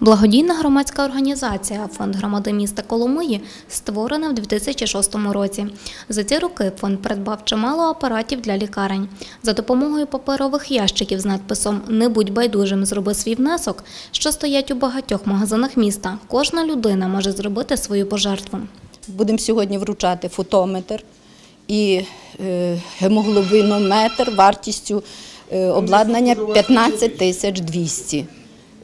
Благодійна громадська організація Фонд громади міста Коломиї створена в 2006 році. За ці роки фонд придбав чимало апаратів для лікарень. За допомогою паперових ящиків з надписом Не будь байдужим, зроби свій внесок, що стоять у багатьох магазинах міста. Кожна людина може зробити свою пожертву. Будемо сьогодні вручати фотометр і е, гемоглобінометр вартістю е, обладнання 15 тисяч 200.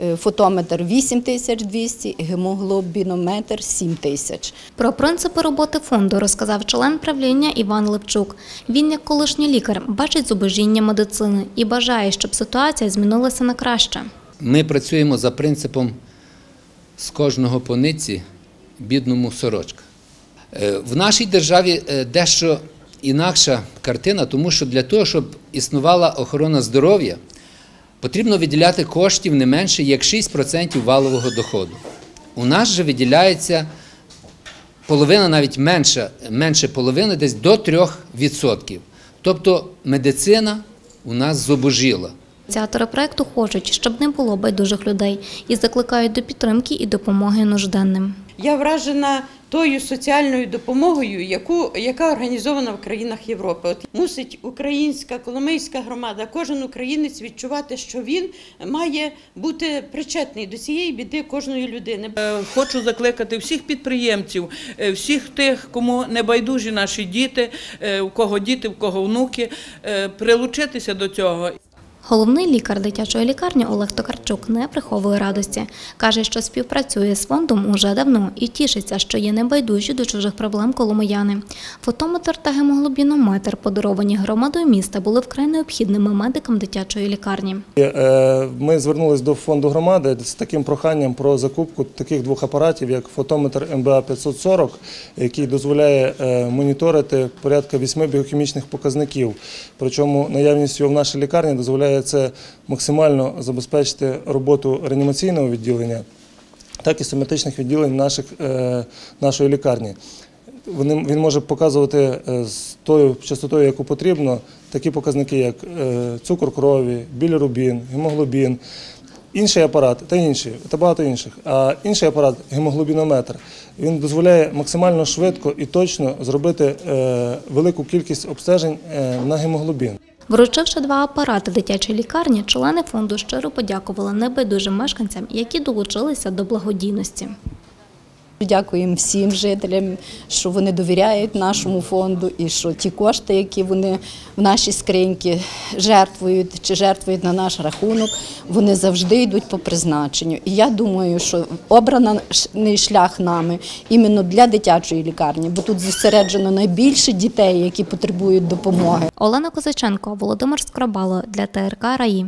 Е, Фотометр 8 тисяч 200, гемоглобінометр 7 тисяч. Про принципи роботи фонду розказав член правління Іван Левчук. Він, як колишній лікар, бачить зубожіння медицини і бажає, щоб ситуація змінилася на краще. Ми працюємо за принципом з кожного по ниці бідному сорочка. Е, В нашій державі е, дещо інакша картина, тому що для того, щоб існувала охорона здоров'я, потрібно виділяти коштів не менше як 6% валового доходу. У нас же виділяється половина, навіть менше, менше половини, десь до 3%. Тобто медицина у нас зубожіла. Ініціатори проекту хочуть, щоб не було байдужих людей і закликають до підтримки і допомоги нужденним. Я вражена тою соціальною допомогою, яку, яка організована в країнах Європи. От мусить українська коломийська громада, кожен українець відчувати, що він має бути причетний до цієї біди кожної людини. Е, Хочу закликати всіх підприємців, е, всіх тих, кому не байдужі наші діти, е, у кого діти, в кого внуки, прилучитися до цього. Головний лікар дитячої лікарні Олег Токарчук не приховує радості. Каже, що співпрацює з фондом уже давно і тішиться, що є небайдужі до чужих проблем коломияни. Фотометр та гемоглобінометр, подаровані громадою міста, були вкрай необхідними медикам дитячої лікарні. Е, Ми звернулись до фонду громади з таким проханням про закупку таких двох апаратів, як фотометр МБА 540, який дозволяє е, моніторити порядка вісьми біохімічних показників. Причому наявність його в нашій лікарні дозволяє це максимально забезпечити роботу реанімаційного відділення, так і соматичних відділень наших, е, нашої лікарні. Він може показувати е, з тою частотою, яку потрібно, такі показники, як е, цукор крові, білірубін, гемоглобін, інший апарат та інші, та багато інших. А інший апарат гемоглобінометр, він дозволяє максимально швидко і точно зробити велику кількість обстежень на гемоглобін. Вручивши два апарати дитячої лікарні, члени фонду щиро подякували небайдужим мешканцям, які долучилися до благодійності. Дякуємо всім жителям, що вони довіряють нашому фонду і що ті кошти, які вони в наші скриньки жертвують чи жертвують на наш рахунок, вони завжди йдуть по призначенню. І я думаю, що обраний шлях нами іменно для дитячої лікарні, бо тут зосереджено найбільше дітей, які потребують допомоги. Олена Козаченко, Володимир Скрабало для ТРК Раї.